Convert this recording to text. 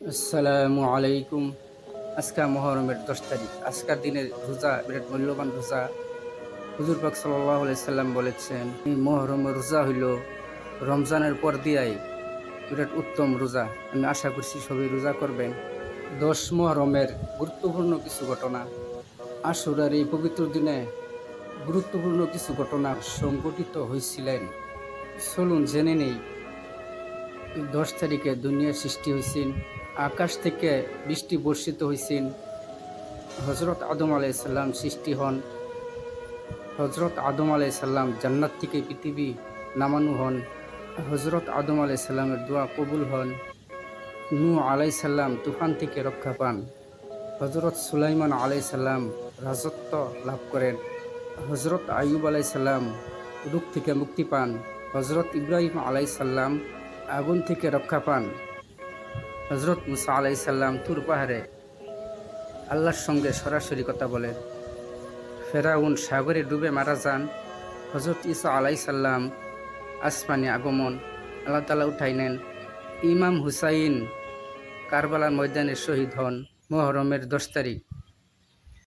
আসসালামু আলাইকুম। আজকা মহরমের দশ তারিখ। আজকার দিনের রোজা, বিরাট মূল্যবান রোজা। হুজুর পাক সাল্লাম বলেছেন মহরমের রোজা হইল রমজানের পর দিয়াই বিরাট উত্তম রোজা। আমি আশা করছি সবাই রোজা করবেন। দশ মহরমের গুরুত্বপূর্ণ কিছু ঘটনা। আশুরার এই পবিত্র দিনে গুরুত্বপূর্ণ কিছু ঘটনা সংঘটিত হয়েছিলেন চলুন জেনে নেই, দশ তারিখে দুনিয়া সৃষ্টি হয়েছেন আকাশ থেকে বৃষ্টি বর্ষিত হয়েছেন হজরত আদম আলাইসাল্লাম সৃষ্টি হন। হজরত আদম আলাইসাল্লাম জান্নাত থেকে পৃথিবী নামানো হন। হজরত আদম আলাইসাল্লামের দোয়া কবুল হন। নু আলাইসাল্লাম তুফান থেকে রক্ষা পান। হজরত সুলাইমান আলাইসাল্লাম রাজত্ব লাভ করেন। হজরত আইয়ুব আলাইসাল্লাম রূপ থেকে মুক্তি পান। হজরত ইব্রাহিম আলাইসাল্লাম আগুন থেকে রক্ষা পান। হজরত মুসা আলাইসাল্লাম তুর পাহাড়ে আল্লাহর সঙ্গে সরাসরি কথা বলেন ফেরাউন সাগরে ডুবে মারা যান। হজরত ইসা আলাইসাল্লাম আসমানি আগমন আল্লাহ তালা উঠাই নেন। ইমাম হুসাইন কারবালার ময়দানে শহীদ হন। মহরমের দশ তারিখ।